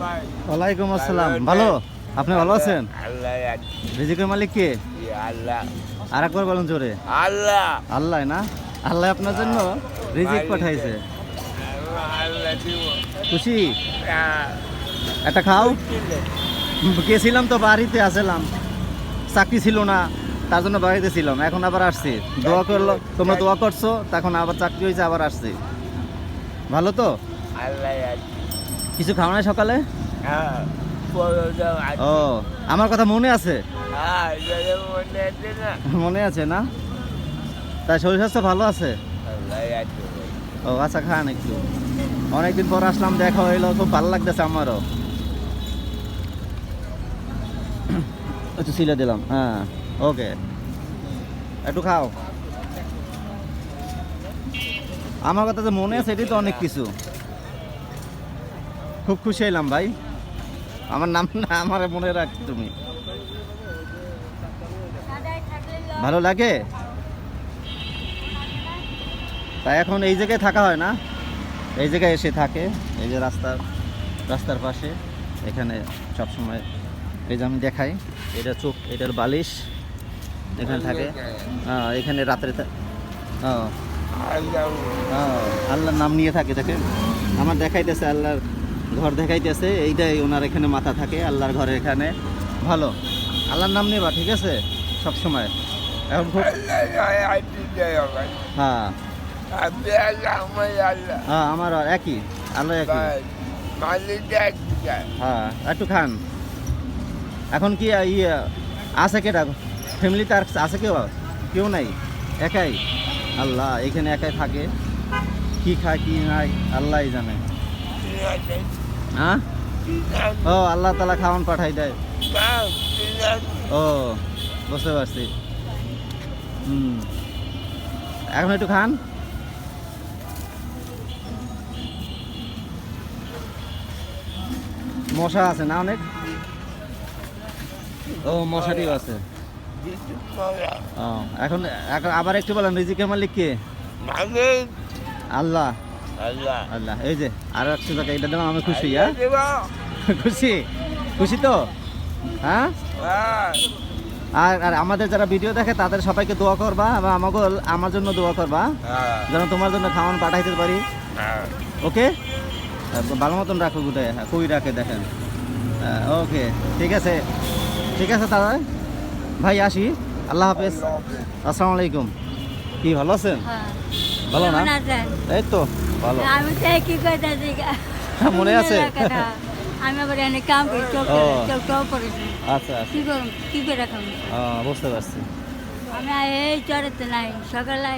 ওয়ালাইকুম আসসালাম। ভালো? আপনি ভালো আছেন? রিজিকের মালিক কে? আল্লাহ আর একবার বলুন জোরে। আল্লাহ আল্লাহ না? আল্লাহ আপনার জন্য রিজিক পাঠাইছে। খুশি। একটা খাও। গেছিলাম তো বাড়িতে, আসলাম। চাকরি ছিল না, তার জন্য বাড়িতে ছিলাম। এখন আবার আসছি। দোয়া করল, তোমরা দোয়া করছ, তখন আবার চাকরি হয়েছে, আবার আসছি। ভালো তো? আল্লাহ। কিছু খাও না সকালে। ও, আমার কথা মনে আছে মনে আছে না? তাই শরীর স্বাস্থ্য ভালো আছে। ও আচ্ছা খান একটু অনেকদিন পর আসলাম, দেখা হইল, খুব ভালো লাগতেছে আমারও একটু সিলে দিলাম হ্যাঁ ওকে একটু খাও আমার কথা যে মনে আছে, এটাই তো অনেক কিছু খুব খুশি হইলাম ভাই। আমার নাম না আমার মনে রাখ তুমি। ভালো লাগে? তাই এখন এই জায়গায় থাকা হয় না? এই জায়গায় এসে থাকে এই যে রাস্তার রাস্তার পাশে। এখানে সব সময় এই যে আমি দেখাই এটা চোখ এটার বালিশ এখানে থাকে। হ্যাঁ, এখানে রাত্রে হ্যাঁ, হ্যাঁ, আল্লাহর নাম নিয়ে থাকে দেখেন। আমার দেখাইতেছে আল্লাহর ঘর দেখাইতেছে, এইটাই ওনার এখানে মাথা থাকে, আল্লাহর ঘরে এখানে। ভালো। আল্লাহর নাম নেবা, ঠিক আছে? সব সময় এখন খুব। হ্যাঁ। হ্যাঁ আমার একই আল্লাহ একই। এক হ্যাঁ একটু খান। এখন কি ইয়ে আছে কেটা? ফ্যামিলিতে আর আছে কেউ? কেউ নাই? একাই? আল্লাহ, এখানে একাই থাকে। কি খায়, কি নাই, আল্লাহই জানে। হ্যাঁ? ও আল্লাহ তালা খাওয়ান পাঠাই দেয়। ও বুঝতে পারছি। হুম। এখন একটু খান। মশা আছে না অনেক? ও মশারিও আছে। এখন এখন আবার একটু বলেন রিজিকের মালিক কে? আল্লাহ। আল্লাহ। আল্লাহ এই যে আরও একশো টাকা এটা দিলাম আমি খুশি হ্যাঁ? খুশি? খুশি তো? হ্যাঁ? হ্যাঁ। আর আর আমাদের যারা ভিডিও দেখে তাদের সবাইকে দোয়া করবা এবং আমাকে আমার জন্য দোয়া করবা হ্যাঁ। যেন তোমার জন্য খাওয়ান পাঠাইতে পারি। হ্যাঁ। ওকে? ভালো মতন রাখো গুটে কই রাখে দেখেন। ওকে ঠিক আছে। ঠিক আছে দাদা ভাই আসি। আল্লাহ হাফেজ। আসসালামু আলাইকুম। কি ভালো আছেন? হ্যাঁ। ভালো না? এই তো ভালো। আমি তো কি করতেছি মনে আছে? আমি আবার এনে কাম করি চোখ। চোখটাও পড়েছি আচ্ছা আচ্ছা। কি করুন কি করে রাখাম বুঝতে পারছি। আমি এই চড়াতে নাই সকালে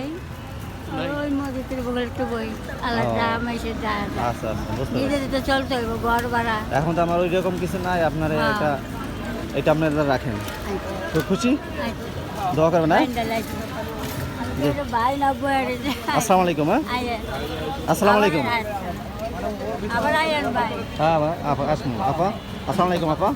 ওই মসজিদের বগল একটু বই আল্লাহ ও। যা যা যা। আচ্ছা আচ্ছা বুঝতে পারছি। তো চলতে হইব ঘর ভাড়া। এখন তো আমার ওই রকম কিছু নাই আপনার হ্যাঁ। এটা এটা আপনারা রাখেন। আচ্ছা, তো খুশি? আচ্ছা। দোয়া করবেন হ্যাঁ? না বই আসসালামু আলাইকুম হ্যাঁ? আসসালামু আলাইকুম। হ্যাঁ আপা আসসালামু আলাইকুম আপা